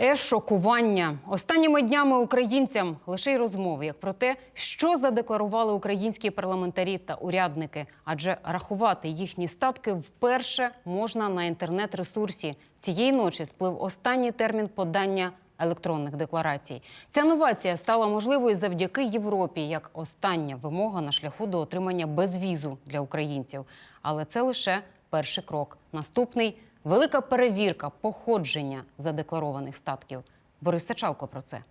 Е-шокування останніми днями українцям лише й розмови, як про те, що задекларували українські парламентарі та урядники, адже рахувати їхні статки вперше можна на інтернет-ресурсі. Цієї ночі сплив останній термін подання електронних декларацій. Ця новація стала можливою завдяки Європі як остання вимога на шляху до отримання безвізу для українців. Але це лише перший крок. Наступний велика перевірка походження задекларованих статків. Борис Сачалко про це.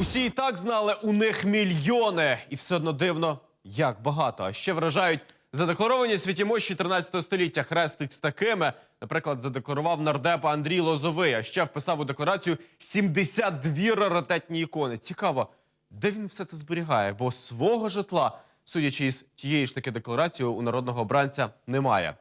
Усі і так знали, у них мільйони. І все одно дивно, як багато. А ще вражають задекларовані святімощі 13 століття. Хрестик з такими, наприклад, задекларував нардепа Андрій Лозовий, а ще вписав у декларацію 72 раритетні ікони. Цікаво, де він все це зберігає? Бо свого житла, судячи із тієї ж таки декларацією, у народного обранця немає.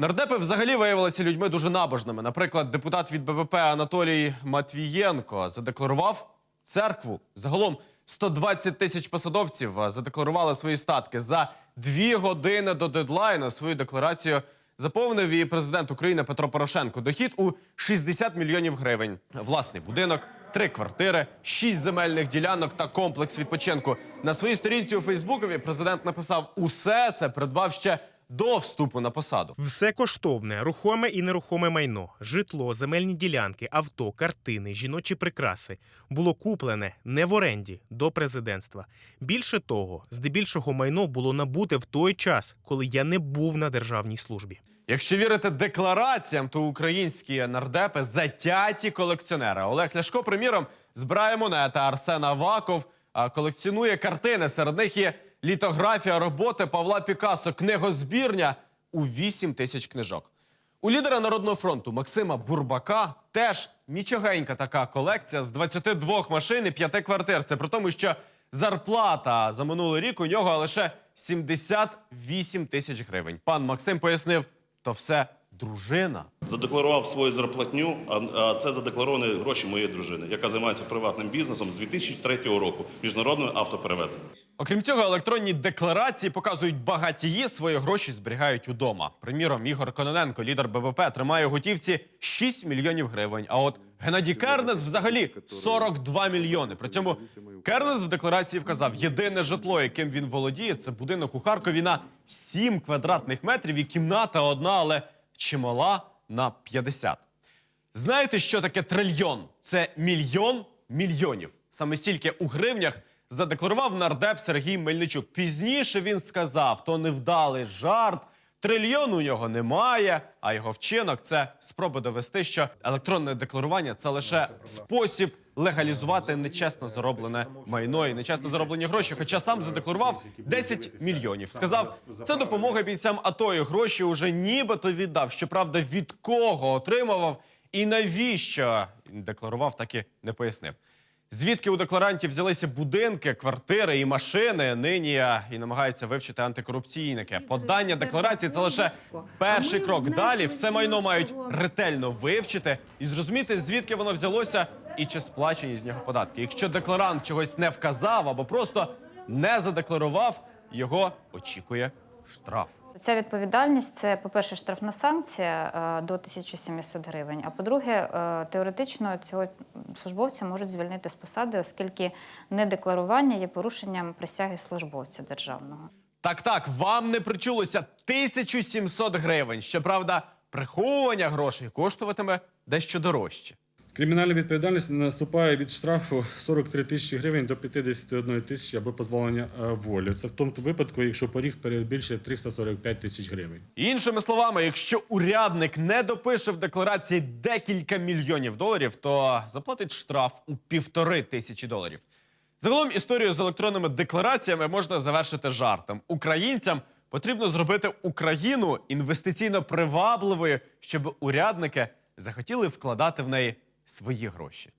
Нардепи взагалі виявилися людьми дуже набожними. Наприклад, депутат від БПП Анатолій Матвієнко задекларував церкву. Загалом 120 тисяч посадовців задекларували свої статки. За дві години до дедлайну свою декларацію заповнив і президент України Петро Порошенко. Дохід у 60 мільйонів гривень. Власний будинок, три квартири, шість земельних ділянок та комплекс відпочинку. На своїй сторінці у Фейсбукові президент написав: усе це придбав ще до вступу на посаду. Все коштовне, рухоме і нерухоме майно, житло, земельні ділянки, авто, картини, жіночі прикраси було куплене не в оренді до президентства. Більше того, здебільшого майно було набуте в той час, коли я не був на державній службі. Якщо вірити деклараціям, то українські нардепи затяті колекціонери. Олег Ляшко, приміром, збирає монети. Арсен Аваков колекціонує картини. Серед них є літографія роботи Павла Пікассо, книгозбірня у 8 тисяч книжок. У лідера Народного фронту Максима Бурбака теж нічогенька така колекція з 22 машин і 5 квартир. Це при тому, що зарплата за минулий рік у нього лише 78 тисяч гривень. Пан Максим пояснив, то все дружина. Задекларував свою зарплатню, а це задекларовані гроші моєї дружини, яка займається приватним бізнесом з 2003 року міжнародною автоперевезенням. Окрім цього, електронні декларації показують багатії свої гроші зберігають удома. Приміром, Ігор Кононенко, лідер БВП, тримає у готівці 6 мільйонів гривень. А от Геннадій Кернес взагалі 42 мільйони. При цьому Кернес в декларації вказав, єдине житло, яким він володіє, це будинок у Харкові на 7 квадратних метрів і кімната одна, але чимала на 50. Знаєте, що таке трильйон? Це мільйон мільйонів. Саме стільки у гривнях задекларував нардеп Сергій Мельничук. Пізніше він сказав, то невдалий жарт. Трильйон у нього немає, а його вчинок це спроба довести, що електронне декларування це лише спосіб легалізувати нечесно зароблене майно і нечесно зароблені гроші. Хоча сам задекларував 10 мільйонів. Сказав, це допомога бійцям АТО і гроші уже нібито віддав. Щоправда, від кого отримував і навіщо декларував, так і не пояснив. Звідки у декларантів взялися будинки, квартири і машини, нині і намагаються вивчити антикорупційники. Подання декларації це лише перший крок. Далі все майно мають ретельно вивчити і зрозуміти, звідки воно взялося і чи сплачені з нього податки. Якщо декларант чогось не вказав або просто не задекларував, його очікує штраф. Ця відповідальність це, по-перше, штрафна санкція е, до 1700 гривень. А по-друге, е, теоретично цього службовця можуть звільнити з посади, оскільки недекларування є порушенням присяги службовця державного. Так, так, вам не причулося 1700 гривень. Щоправда, приховування грошей коштуватиме дещо дорожче. Кримінальна відповідальність наступає від штрафу 43 тисячі гривень до 51 тисячі або позбавлення е, волі. Це в тому випадку, якщо поріг перебільшує 345 тисяч гривень. Іншими словами, якщо урядник не допише в декларації декілька мільйонів доларів, то заплатить штраф у півтори тисячі доларів. Загалом історію з електронними деклараціями можна завершити жартом. Українцям потрібно зробити Україну інвестиційно привабливою, щоб урядники захотіли вкладати в неї свої гроші.